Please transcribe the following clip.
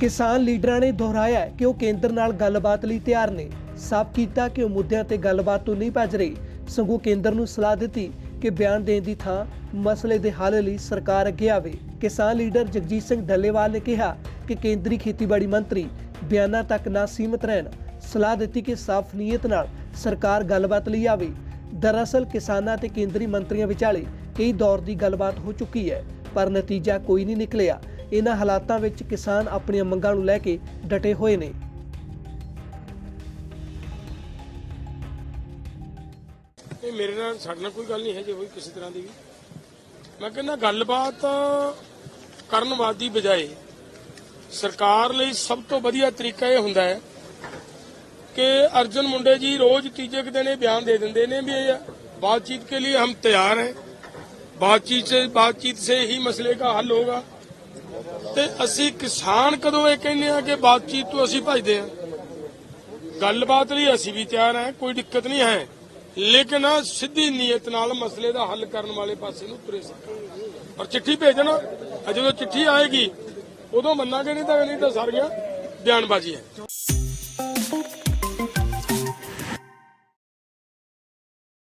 ਕਿਸਾਨ ਲੀਡਰਾਂ ਨੇ ਦੁਹਰਾਇਆ ਕਿ ਉਹ ਕੇਂਦਰ ਨਾਲ ਗੱਲਬਾਤ ਲਈ ਤਿਆਰ ਨੇ। ਸਾਫ਼ ਕੀਤਾ ਕਿ ਉਹ ਮੁੱਦਿਆਂ ਤੇ ਗੱਲਬਾਤ ਤੋਂ ਨਹੀਂ ਭੱਜ ਰਹੇ। ਸਗੋਂ ਕੇਂਦਰ ਨੂੰ ਸਲਾਹ ਦਿੱਤੀ ਕਿ ਬਿਆਨ ਦੇਣ ਦੀ ਥਾਂ ਮਸਲੇ ਦੇ ਹੱਲ ਲਈ ਸਰਕਾਰ ਅੱਗੇ ਆਵੇ। ਕਿਸਾਨ ਲੀਡਰ ਜਗਜੀਤ ਸਿੰਘ ਡੱਲੇਵਾਲ ਨੇ ਕਿਹਾ ਕਿ ਕੇਂਦਰੀ ਖੇਤੀਬਾੜੀ ਮੰਤਰੀ ਬਿਆਨਾਂ ਤੱਕ ਨਾ ਸੀਮਤ ਰਹਿਣ। ਸਲਾਹ ਦਿੱਤੀ ਕਿ ਸਾਫ਼ ਨੀਅਤ ਨਾਲ ਸਰਕਾਰ ਗੱਲਬਾਤ ਲਈ ਆਵੇ। ਦਰਅਸਲ ਕਿਸਾਨਾਂ ਤੇ ਕੇਂਦਰੀ ਮੰਤਰੀਆਂ ਵਿਚਾਲੇ ਕਈ ਦੌਰ ਦੀ ਗੱਲਬਾਤ ਹੋ ਚੁੱਕੀ ਹੈ, ਪਰ ਨਤੀਜਾ ਕੋਈ ਨਹੀਂ ਨਿਕਲਿਆ। ਇਹਨਾਂ ਹਾਲਾਤਾਂ ਵਿੱਚ ਕਿਸਾਨ ਆਪਣੀਆਂ ਮੰਗਾਂ ਨੂੰ ਲੈ ਕੇ ਡਟੇ ਹੋਏ ਨੇ ਇਹ ਮੇਰੇ ਨਾਲ ਸਾਡੇ ਨਾਲ ਕੋਈ ਗੱਲ ਨਹੀਂ ਹੈ ਜੇ ਹੋਈ ਕਿਸੇ ਤਰ੍ਹਾਂ ਦੀ ਵੀ ਮੈਂ ਕਹਿੰਦਾ ਗੱਲਬਾਤ ਕਰਨ ਵਾਦੀ ਬਜਾਏ ਸਰਕਾਰ ਲਈ ਸਭ ਤੋਂ ਵਧੀਆ ਤਰੀਕਾ ਇਹ ਹੁੰਦਾ ਹੈ ਕਿ ਅਰਜਨ ਮੁੰਡੇ ਜੀ ਰੋਜ਼ ਤੀਜੇ ਕੁ ਦਿਨ ਇਹ ਬਿਆਨ ਦੇ ਦਿੰਦੇ ਨੇ ਵੀ ਇਹ बातचीत के लिए हम तैयार हैं बातचीत से बातचीत से ही मसले का हल होगा ਤੇ ਅਸੀਂ ਕਿਸਾਨ ਕਦੋਂ ਇਹ ਕਹਿੰਦੇ ਆ ਕਿ ਬਾਤਚੀਤ ਤੋਂ ਅਸੀਂ ਭਜਦੇ ਆ ਗੱਲਬਾਤ ਲਈ ਅਸੀਂ ਵੀ ਤਿਆਰ ਹਾਂ, ਕੋਈ ਦਿੱਕਤ ਨਹੀਂ ਹੈ। ਲੇਕਿਨ ਸਿੱਧੀ ਨੀਅਤ ਨਾਲ ਮਸਲੇ ਦਾ ਹੱਲ ਕਰਨ ਵਾਲੇ ਪਾਸੇ ਨੂੰ ਤੁਰੇ ਸਕਣ ਪਰ ਚਿੱਠੀ ਭੇਜਣਾ ਜਦੋਂ ਚਿੱਠੀ ਆਏਗੀ, ਉਦੋਂ ਮੰਨਾਂਗੇ ਨਹੀਂ ਤਾਂ ਨਹੀਂ ਤਾਂ ਸਾਰੀਆਂ ਬਿਆਨਬਾਜ਼ੀ ਹੈ